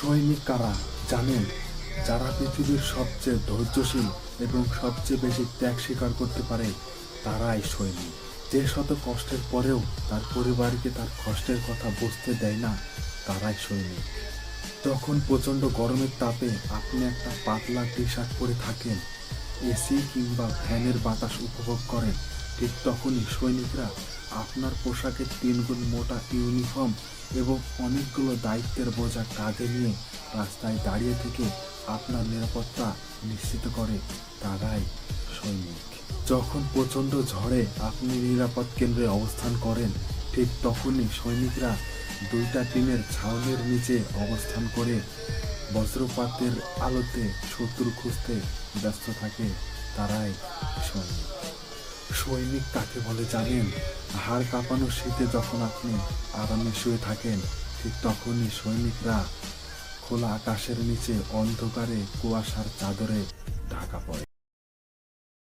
সৈনিক কারা জানেন? যারা পৃথিবীর সবচেয়ে ধৈর্যশীল এবং সবচেয়ে বেশি ত্যাগ স্বীকার করতে পারে, তারাই সৈনিক। যে শত কষ্টের পরেও তার পরিবারকে তার কষ্টের কথা বুঝতে দেয় না, তারাই সৈনিক। তখন প্রচণ্ড গরমের তাপে আপনি একটা পাতলা টি শার্ট পরে থাকেন, এসি কিংবা ফ্যানের বাতাস উপভোগ করেন, ঠিক তখনই সৈনিকরা আপনার পোশাকের তিনগুণ মোটা ইউনিফর্ম এবং অনেকগুলো দায়িত্বের বোঝা কাঁধে নিয়ে রাস্তায় দাঁড়িয়ে থেকে আপনার নিরাপত্তা নিশ্চিত করে তারাই সৈনিক। যখন প্রচণ্ড ঝড়ে আপনি নিরাপদ কেন্দ্রে অবস্থান করেন, ঠিক তখনই সৈনিকরা দুইটা টিনের ছাউনির নিচে অবস্থান করে বজ্রপাতের আলোতে শত্রু খুঁজতে ব্যস্ত থাকে তারাই সৈনিক। সৈনিক কাকে বলে জানেন? হাড় কাঁপানো শীতে যখন আপনি আরামে শুয়ে থাকেন, ঠিক তখনই সৈনিকরা খোলা আকাশের নিচে অন্ধকারে কুয়াশার চাদরে ঢাকা পড়ে।